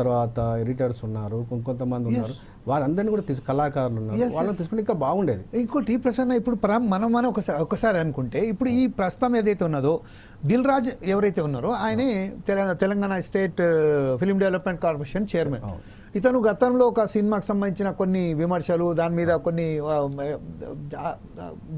తర్వాత ఎడిటర్స్ ఉన్నారు కొంతమంది ఉన్నారు. వారందరినీ కూడా తీసు కళాకారులు ఉన్నారు. వాళ్ళని. తీసుకుంటే ఇంకా బాగుండేది. ఇంకోటి ప్రసన్న ఇప్పుడు మనం మనం ఒకసారి ఒకసారి అనుకుంటే ఇప్పుడు ఈ ప్రస్తుతం ఏదైతే ఉన్నదో దిల్ రాజ్ ఎవరైతే ఉన్నారో ఆయనే తెల- Telangana state film development corporation chairman. ఇతను గతంలో ఒక సినిమాకి సంబంధించిన కొన్ని విమర్శలు దాని మీద కొన్ని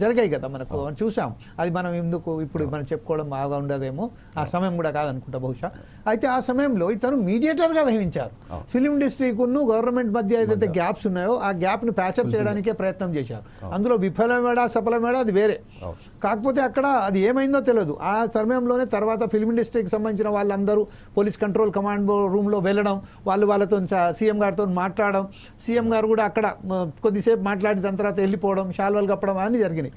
జరిగాయి కదా మనకు. చూసాం. అది మనం ఎందుకు ఇప్పుడు మనం చెప్పుకోవడం బాగా ఉండదేమో. ఆ సమయం కూడా కాదనుకుంటా బహుశా. అయితే ఆ సమయంలో ఇతను మీడియేటర్గా వహించారు ఫిలిం ఇండస్ట్రీకును గవర్నమెంట్ మధ్య ఏదైతే గ్యాప్స్ ఉన్నాయో ఆ గ్యాప్ను ప్యాచప్ చేయడానికే ప్రయత్నం చేశారు. అందులో విఫలమేడా సఫలమేడా అది వేరే. కాకపోతే అక్కడ అది ఏమైందో తెలియదు. ఆ సమయంలోనే తర్వాత ఫిల్మ్ ఇండస్ట్రీకి సంబంధించిన వాళ్ళందరూ పోలీస్ కంట్రోల్ కమాండ్ రూమ్లో వెళ్ళడం వాళ్ళు వాళ్ళతో సీఎం గారితో మాట్లాడడం సీఎం గారు కూడా అక్కడ కొద్దిసేపు మాట్లాడిన దాని తర్వాత వెళ్ళిపోవడం శాల్వాలు కప్పడం అన్నీ జరిగినాయి.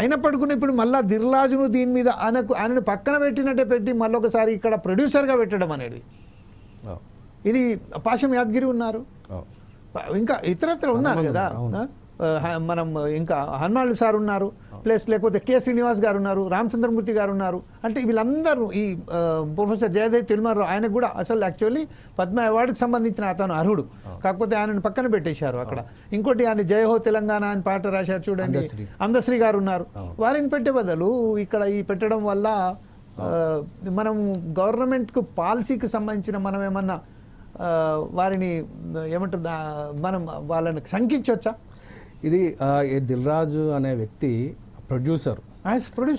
అయినప్పటికీ ఇప్పుడు మళ్ళా దిర్లాజును దీని మీద ఆయనకు ఆయనను పక్కన పెట్టినట్టే పెట్టి మళ్ళీ ఒకసారి ఇక్కడ ప్రొడ్యూసర్గా పెట్టడం అనేది. ఇది పాశం యాదగిరి ఉన్నారు. ఇంకా ఇతరత్ర ఉన్నారు కదా. మనం ఇంకా హనుమాన్ సార్ ఉన్నారు. ప్లస్ లేకపోతే కె శ్రీనివాస్ గారు ఉన్నారు రామచంద్రమూర్తి గారు ఉన్నారు. అంటే వీళ్ళందరూ ఈ ప్రొఫెసర్ జయదేవ్ తిరుమారావు ఆయన కూడా అసలు యాక్చువల్లీ పద్మ అవార్డుకి సంబంధించిన అతను అర్హుడు. కాకపోతే ఆయనను పక్కన పెట్టేశారు అక్కడ. ఇంకోటి ఆయన జయహో తెలంగాణ అని పాట రాశారు చూడండి. అందశ్రీ. గారు ఉన్నారు. వారిని పెట్టే బదులు ఇక్కడ ఈ పెట్టడం వల్ల మనం గవర్నమెంట్కు పాలసీకి సంబంధించిన మనం ఏమన్నా వారిని ఏమంటారు మనం వాళ్ళని శంకించవచ్చా ఇది ఆ, ఈ దిల్ రాజు అనే వ్యక్తి ప్రొడ్యూసర్.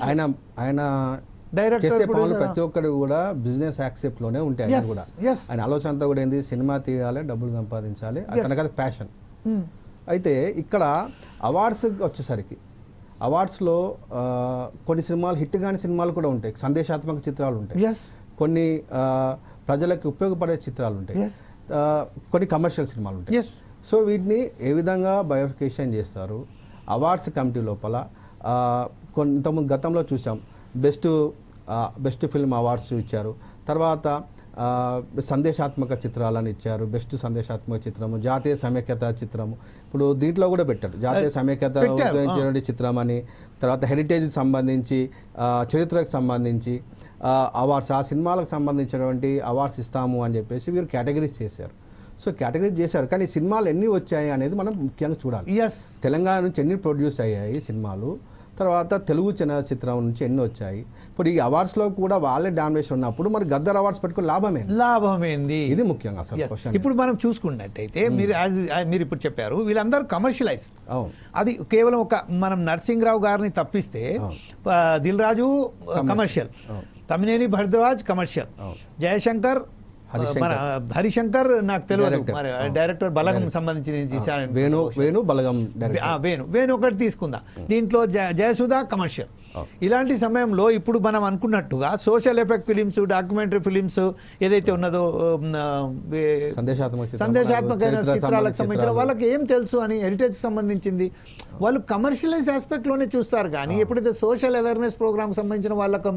ఆయన ఆయన చేసే పనులు ప్రతి ఒక్కరు కూడా బిజినెస్ యాక్సెప్ట్లోనే ఉంటాయి ఆయన కూడా. ఆయన ఆలోచన అంతా కూడా ఏంది? సినిమా తీయాలి డబ్బులు సంపాదించాలి. అతనికి అది ప్యాషన్ అయితే ఇక్కడ అవార్డ్స్ వచ్చేసరికి అవార్డ్స్లో కొన్ని సినిమాలు హిట్ కాని సినిమాలు కూడా ఉంటాయి. సందేశాత్మక చిత్రాలు ఉంటాయి. కొన్ని ప్రజలకు ఉపయోగపడే చిత్రాలు ఉంటాయి. కొన్ని కమర్షియల్ సినిమాలు ఉంటాయి. సో వీటిని ఏ విధంగా బయోఫికేషన్ చేస్తారు? అవార్డ్స్ కమిటీ లోపల కొంతమంది గతంలో చూసాం. బెస్ట్ బెస్ట్ ఫిల్మ్ అవార్డ్స్ ఇచ్చారు. తర్వాత సందేశాత్మక చిత్రాలని ఇచ్చారు. బెస్ట్ సందేశాత్మక చిత్రము జాతీయ సమైక్యత చిత్రము. ఇప్పుడు దీంట్లో కూడా పెట్టారు. జాతీయ సమైక్యత ఉద్భవించినటువంటి చిత్రం అని తర్వాత హెరిటేజ్కి సంబంధించి చరిత్రకు సంబంధించి అవార్డ్స్ ఆ సినిమాలకు సంబంధించినటువంటి అవార్డ్స్ ఇస్తాము అని చెప్పేసి వీరు కేటగిరీస్ చేశారు. సో కేటగిరీస్ చేశారు. కానీ సినిమాలు ఎన్ని వచ్చాయి అనేది మనం ముఖ్యంగా చూడాలి. ఎస్ తెలంగాణ నుంచి ఎన్ని ప్రొడ్యూస్ అయ్యాయి సినిమాలు? తర్వాత తెలుగు చలనచిత్రం నుంచి ఎన్ని వచ్చాయి. ఇప్పుడు ఈ అవార్డ్స్లో కూడా వాళ్ళే డామినేషన్ ఉన్నప్పుడు మరి గద్దర్ అవార్డ్స్ పెట్టుకుని లాభమే లాభమేంది? ఇది ముఖ్యంగా అసలు ఇప్పుడు మనం చూసుకున్నట్టయితే మీరు యాజ్ మీరు ఇప్పుడు చెప్పారు వీళ్ళందరూ కమర్షియలైజ్ అవును. అది కేవలం ఒక మనం నరసింహరావు గారిని తప్పిస్తే దిల్ రాజు కమర్షియల్ తమినేని భరద్వాజ్ కమర్షియల్. జయశంకర్ హరిశంకర్. నాకు తెలియదు. మరి డైరెక్టర్ బలగం సంబంధించి వేణు వేణు బలగం వేణు వేణు ఒకటి తీసుకుందా. దీంట్లో జయసుధ కమర్షియల్. ఇలాంటి సమయంలో ఇప్పుడు మనం అనుకున్నట్టుగా social effect films documentary films ఏదైతే ఉన్నదో సందేశాత్మక సందేశాత్మకమైన చిత్రాలకు సంబంధించిన. వాళ్ళకి ఏం తెలుసు అని హెరిటేజ్ సంబంధించింది? వాళ్ళు కమర్షియలైజ్ ఆస్పెక్ట్లోనే చూస్తారు కానీ ఎప్పుడైతే సోషల్ అవేర్నెస్ ప్రోగ్రామ్ సంబంధించిన వాళ్ళకు